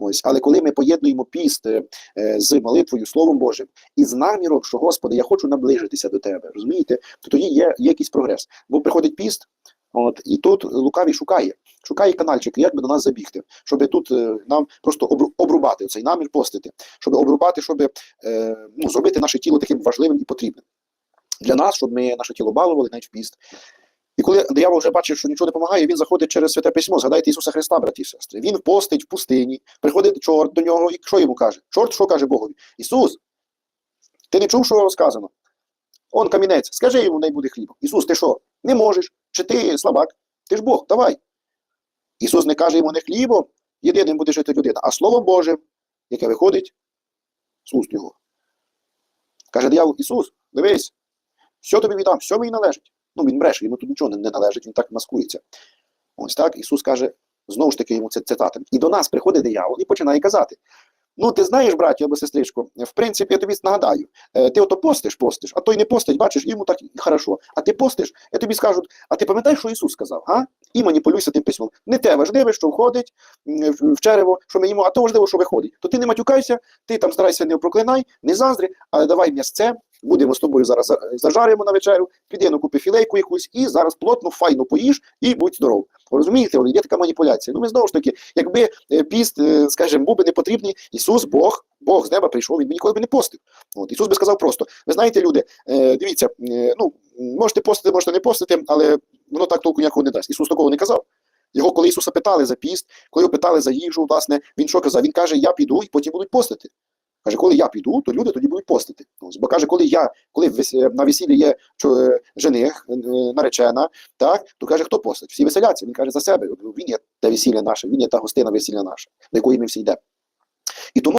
Ось, але коли ми поєднуємо піст е, е, з молитвою, Словом Божим, і з наміром, що Господи, я хочу наближитися до Тебе, розумієте, то тоді є, є якийсь прогрес. Бо приходить піст, от, і тут лукавий шукає, шукає канальчик, як би до нас забігти, щоб тут е, нам просто обрубати цей намір постити, щоб обрубати, щоб е, ну, зробити наше тіло таким важливим і потрібним. Для нас, щоб ми наше тіло балували, навіть в піст. І коли диявол вже бачить, що нічого не допомагає, він заходить через святе письмо. Згадайте Ісуса Христа, браті і сестри. Він постить в пустині, приходить чорт до нього, і що йому каже? Чорт що каже Богові? Ісус, ти не чув, що сказано? Он камінець, скажи йому, не буде хлібом. Ісус, ти що? Не можеш? Чи ти слабак? Ти ж Бог, давай. Ісус не каже йому не хлібом, єдиним буде жити людина, а Словом Божим, яке виходить з уст його. Каже диявол, Ісус, дивись, все тобі віддам, все мені належить. Ну, він бреше, йому тут нічого не, належить, він так маскується. Ось так Ісус каже, знову ж таки, йому це цитатом. І до нас приходить диявол і починає казати: Ну, ти знаєш, братю або сестричко, в принципі, я тобі нагадаю, е, ти ото постиш, постиш, а той не постить, бачиш, йому так хорошо. А ти постиш, я тобі скажу, а ти пам'ятаєш, що Ісус сказав? А? І маніпулюйся тим письмом. Не те важливе, що входить в черево, що ми їмо, а то важливо, що виходить. То ти не матюкайся, ти там старайся не проклинай, не заздрі, але давай м'ясце, будемо з тобою зараз зажаримо на вечерю, піди ну, купи філейку якусь і зараз плотно, файно поїж і будь здоров. Розумієте, є така маніпуляція. Ну ми знову ж таки, якби е, піст, е, скажімо, був би не потрібний, Ісус, Бог, Бог з неба прийшов, він би ніколи би не постив. От Ісус би сказав просто: ви знаєте, люди, е, дивіться, е, ну можете постити, можете не постити, але воно так толку ніякого не дасть. Ісус такого не казав. Його, коли Ісуса питали за піст, коли його питали за їжу, власне, він що казав? Він каже: Я піду і потім будуть постити. Каже, коли я піду, то люди тоді будуть постити. Ось, бо каже, коли я, коли на весіллі є е, жених, е, наречена, так, то каже, хто постить? Всі веселяться. Він каже за себе. Він є те весілля наше, він є та гостина весілля наша, до якої ми всі йдемо. І тому